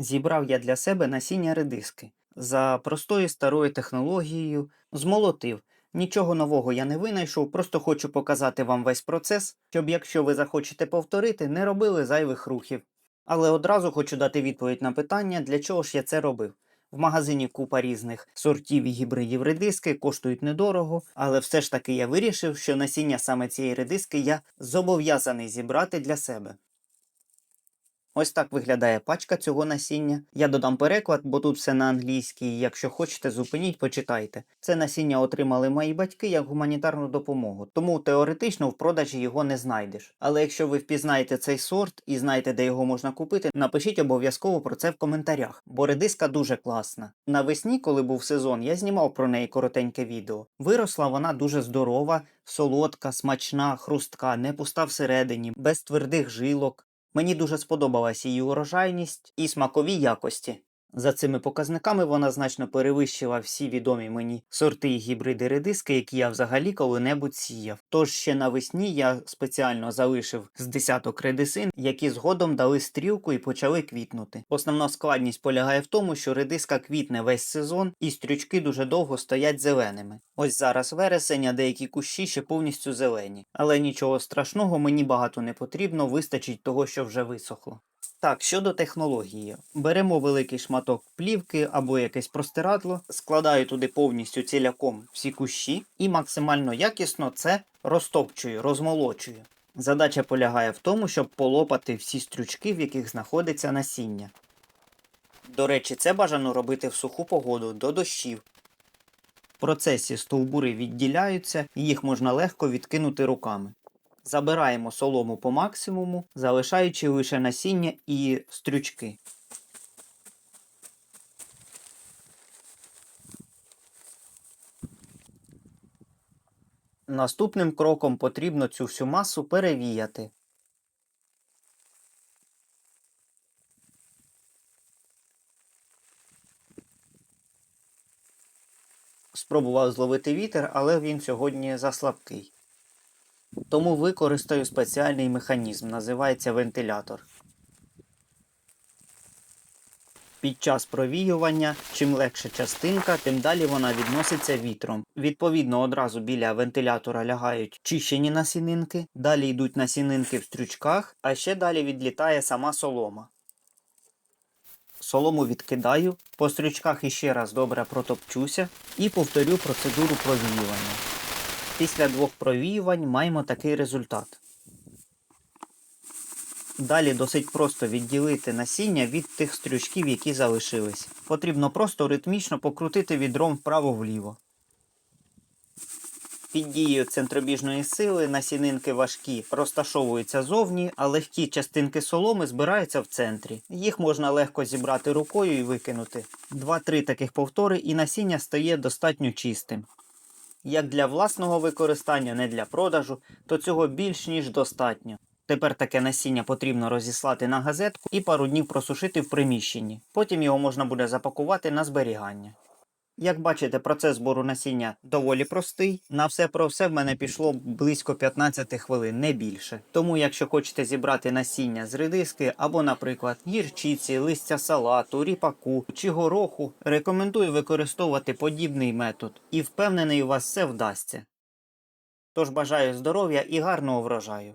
Зібрав я для себе насіння редиски. За простою старою технологією змолотив. Нічого нового я не винайшов, просто хочу показати вам весь процес, щоб якщо ви захочете повторити, не робили зайвих рухів. Але одразу хочу дати відповідь на питання, для чого ж я це робив. В магазині купа різних сортів і гібридів редиски коштують недорого, але все ж таки я вирішив, що насіння саме цієї редиски я зобов'язаний зібрати для себе. Ось так виглядає пачка цього насіння. Я додам переклад, бо тут все на англійській. Якщо хочете, зупиніть, почитайте. Це насіння отримали мої батьки як гуманітарну допомогу, тому теоретично в продажі його не знайдеш. Але якщо ви впізнаєте цей сорт і знаєте, де його можна купити, напишіть обов'язково про це в коментарях, бо редиска дуже класна. Навесні, коли був сезон, я знімав про неї коротеньке відео. Виросла вона дуже здорова, солодка, смачна, хрустка, не пуста всередині, без твердих жилок. Мені дуже сподобалась її урожайність і смакові якості. За цими показниками вона значно перевищила всі відомі мені сорти і гібриди редиски, які я взагалі коли-небудь сіяв. Тож ще навесні я спеціально залишив з десяток редисин, які згодом дали стрілку і почали квітнути. Основна складність полягає в тому, що редиска квітне весь сезон і стрючки дуже довго стоять зеленими. Ось зараз вересень, деякі кущі ще повністю зелені. Але нічого страшного, мені багато не потрібно, вистачить того, що вже висохло. Так, щодо технології, беремо великий шматок плівки або якесь простирадло, складаю туди повністю ціляком всі кущі і максимально якісно це розтопчую, розмолочую. Задача полягає в тому, щоб полопати всі стрючки, в яких знаходиться насіння. До речі, це бажано робити в суху погоду до дощів. В процесі стовбури відділяються, і їх можна легко відкинути руками. Забираємо солому по максимуму, залишаючи лише насіння і стрючки. Наступним кроком потрібно цю всю масу перевіяти. Спробував зловити вітер, але він сьогодні заслабкий. Тому використаю спеціальний механізм, називається вентилятор. Під час провіювання, чим легша частинка, тим далі вона відноситься вітром. Відповідно, одразу біля вентилятора лягають чищені насінинки, далі йдуть насінинки в стрючках, а ще далі відлітає сама солома. Солому відкидаю, по стрючках іще раз добре протопчуся і повторю процедуру провіювання. Після двох провіювань маємо такий результат. Далі досить просто відділити насіння від тих стрючків, які залишились. Потрібно просто ритмічно покрутити відром вправо-вліво. Під дією центробіжної сили насінинки важкі розташовуються зовні, а легкі частинки соломи збираються в центрі. Їх можна легко зібрати рукою і викинути. Два-три таких повтори і насіння стає достатньо чистим як для власного використання, не для продажу, то цього більш ніж достатньо. Тепер таке насіння потрібно розіслати на газетку і пару днів просушити в приміщенні. Потім його можна буде запакувати на зберігання. Як бачите, процес збору насіння доволі простий. На все про все в мене пішло близько 15 хвилин, не більше. Тому, якщо хочете зібрати насіння з редиски або, наприклад, гірчиці, листя салату, ріпаку чи гороху, рекомендую використовувати подібний метод і впевнений, у вас все вдасться. Тож бажаю здоров'я і гарного врожаю.